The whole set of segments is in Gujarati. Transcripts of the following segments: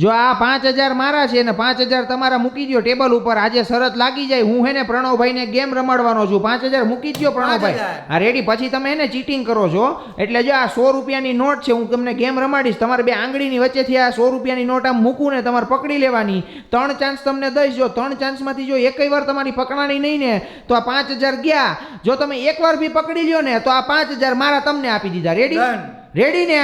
જો આ પાંચ હજાર મારા છે ને પાંચ હજાર તમારા મૂકી દો ટેબલ ઉપર. આજે શરત લાગી જાય. હું હે ને પ્રણવભાઈને ગેમ રમાડવાનો છું. પાંચ હજાર મૂકી દો પ્રણવભાઈ. 5,000. હા રેડી પછી તમે એને ચીટિંગ કરો છો. એટલે જો આ સો રૂપિયાની નોટ છે હું તમને ગેમ રમાડીશ. તમારે બે આંગળીની વચ્ચેથી આ સો રૂપિયાની નોટ આમ મૂકું ને તમારે પકડી લેવાની. ત્રણ ચાન્સ તમને દઈશ. જો ત્રણ ચાન્સમાંથી જો એકય વાર તમારી પકડાણી નહીં ને તો આ પાંચ હજાર ગયા. જો તમે એકવાર બી પકડી લ્યો ને તો આ પાંચ હજાર મારા તમને આપી દીધા. રેડી. રેડી ને.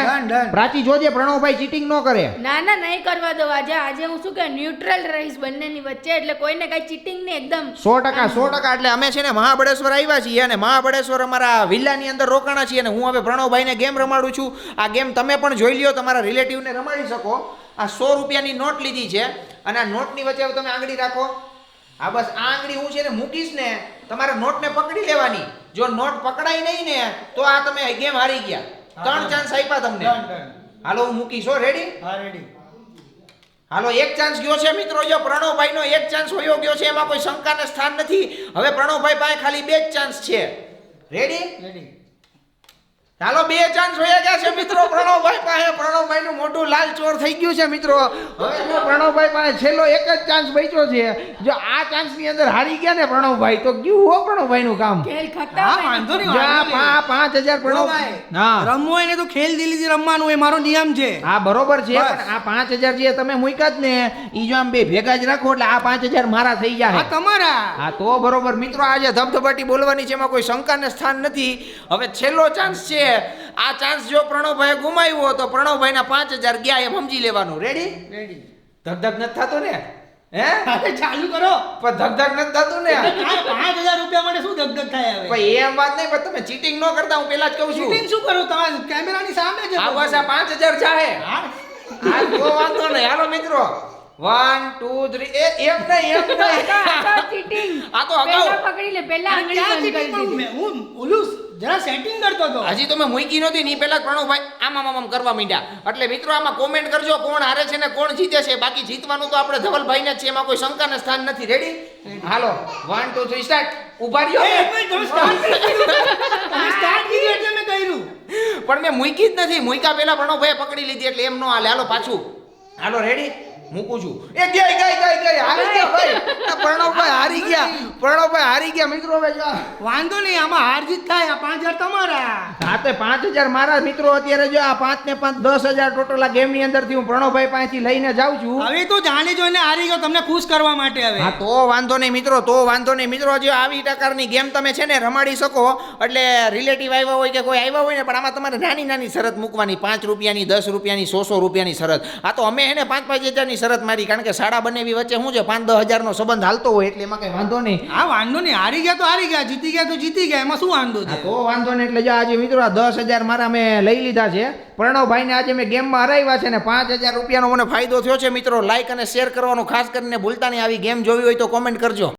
પ્રાચી જોજે પ્રણવભાઈ ચીટિંગ ન કરે. ના ના નહીં કરવા દો આજે આજે હું શું કે ન્યુટ્રલ રહીશ બંનેની વચ્ચે એટલે કોઈને કઈ ચીટિંગ નહીં એકદમ. સો ટકા સો ટકા એટલે અમે છે ને મહાબળેશ્વર આવ્યા છીએ અને મહાબળેશ્વર અમારા વિલ્લાની અંદર રોકાણા છીએ અને હું હવે પ્રણવભાઈને ગેમ રમાડું છું. આ ગેમ તમે પણ જોઈ લ્યો તમારા રિલેટિવને રમાડી શકો. આ સો રૂપિયાની નોટ લીધી છે અને આ નોટની વચ્ચે તમે આંગળી રાખો. આ બસ આ આંગળી હું છે ને મૂકીશ ને તમારે નોટને પકડી લેવાની. જો નોટ પકડાય નહીં ને તો આ તમે ગેમ હારી ગયા. ત્રણ ચાન્સ આપ્યા તમને. હાલો હું મૂકીશો રેડી હા રેડી હાલો એક ચાન્સ ગયો છે મિત્રો જો પ્રણવભાઈનો એક ચાન્સ હોયો ગયો છે એમાં કોઈ શંકાને સ્થાન નથી. હવે પ્રણવભાઈ પાસે ખાલી બે જ ચાન્સ છે. રેડી રેડી ચાલો બે ચાન્સ હોય ગયા છે મિત્રો. પ્રણવભાઈ પાસે પ્રણવભાઈ નું મોટું લાલ ચોર થઈ ગયું છે મિત્રો. હવે પ્રણવભાઈ પાસે છેલ્લો એક જ ચાન્સ બચ્યો છે. જો આ ચાન્સની અંદર હારી ગયા ને પ્રણવભાઈ તો ગયું હો પ્રણવભાઈ નું કામ હા વાંધો નહીં પાંચ હજાર પ્રણવ હા. રમવું હોય ને તો ખેલ દિલીથી રમવાનું એ મારો નિયમ છે. હા બરોબર છે પણ આ પાંચ હજાર જે તમે મૂક્યા જ ને ઈ જો આમ બે ભેગા જ રાખો એટલે આ પાંચ હજાર મારા થઈ જાય હા તમારા. હા તો બરોબર. મિત્રો આજે ધબધબાટી બોલવાની છે એમાં કોઈ શંકાને સ્થાન નથી. હવે છેલ્લો ચાન્સ છે આ ચાન્સ જો પ્રણવભાઈ ગુમાવ્યો તો પ્રણવભાઈના પાંચ હજાર ગયા એમ સમજી લેવાનું. રેડી રેડી ધક ધક નથી થતું ને? હે? ચાલુ કરો. પણ ધક ધક નથી થતું ને? પાંચ હજાર રૂપિયા માટે શું ધક ધક થાય હવે પણ એમ વાત નહીં પણ તમે ચીટિંગ ન કરતા હું પેલા જ કહું છું. ચીટિંગ શું કરો? તમારે કેમેરાની સામે જ આ બસ આ પાંચ હજાર ચાહે હા. હા તો વાંધો નહીં. હાલો મિત્રો. વન ટુ થ્રી એ એમ નહીં એમ નહીં. આ તો અગાઉ. પકડી લે પહેલા આંગળી બંધ કરી દીધી. હું ઓલું જરા સેટિંગ કરતો હતો હજી તો મેં મૂકી નહોતી ની પહેલા પ્રણવભાઈ આમ આમ આમ કરવા માંડ્યા. એટલે મિત્રો આમાં કોમેન્ટ કરજો કોણ હારે છે ને કોણ જીતે છે. બાકી જીતવાનું તો આપણે ધવલભાઈને જ છે. એમાં કોઈ શંકાને સ્થાન નથી. રેડી હાલો વન ટુ થ્રી સ્ટાર્ટ ઊભા રહ્યો. start કર્યું એટલે મેં કર્યું. પણ મેં મૂકી જ નથી. મૂક્યા પેલા પ્રણવભાઈ પકડી લીધી એટલે એમ નો હાલે. હાલો પાછું. હાલો રેડી મૂકું છું એ ગઈ ગઈ ગઈ ગઈ હારી ગયા ભાઈ. પ્રણવભાઈ હારી ગયા પ્રણવભાઈ હારી ગયા મિત્રો વાંધો નહીં આમાં હાર જીત થાય આ પાંચ હજાર તમારા. સાથે પાંચ હજાર મારા મિત્રો અત્યારે જો આ પાંચ ને પાંચ દસ હજાર ટોટલ આ ગેમની અંદરથી હું પ્રણવભાઈ પાસેથી લઈને જાઉં છું. હવે તો જાણી જોઈને હારી ગયો તમને ખુશ કરવા માટે હવે. હા તો વાંધો નહીં મિત્રો તો વાંધો નહીં. મિત્રો જો આવી પ્રકારની ગેમ તમે છે ને રમાડી શકો એટલે રિલેટિવ આવ્યા હોય કે કોઈ આવ્યા હોય ને પણ આમાં તમારે નાની નાની શરત મૂકવાની. પાંચ રૂપિયાની દસ રૂપિયાની સો સો રૂપિયાની શરત. આ તો અમે એને પાંચ પાંચ હજારની શરત મારી કારણ કે શાળા બંનેવી વચ્ચે શું છે પાંચ દસ હજારનો સંબંધ હાલતો હોય એટલે એમાં કઈ વાંધો નહીં. હા વાંધો નહીં હારી ગયા તો હારી ગયા જીતી ગયા તો જીતી ગયા એમાં શું વાંધો છે? તો વાંધો નહીં એટલે જો આજે મિત્રો આ દસ હજાર મારા મેં લઈ લીધા છે. પ્રણવભાઈને આજે મેં ગેમમાં હરાવ્યા છે ને પાંચ હજાર રૂપિયાનો મને ફાયદો થયો છે મિત્રો. લાઈક અને શેર કરવાનું ખાસ કરીને ભૂલતા નહીં. આવી ગેમ જોવી હોય તો કોમેન્ટ કરજો.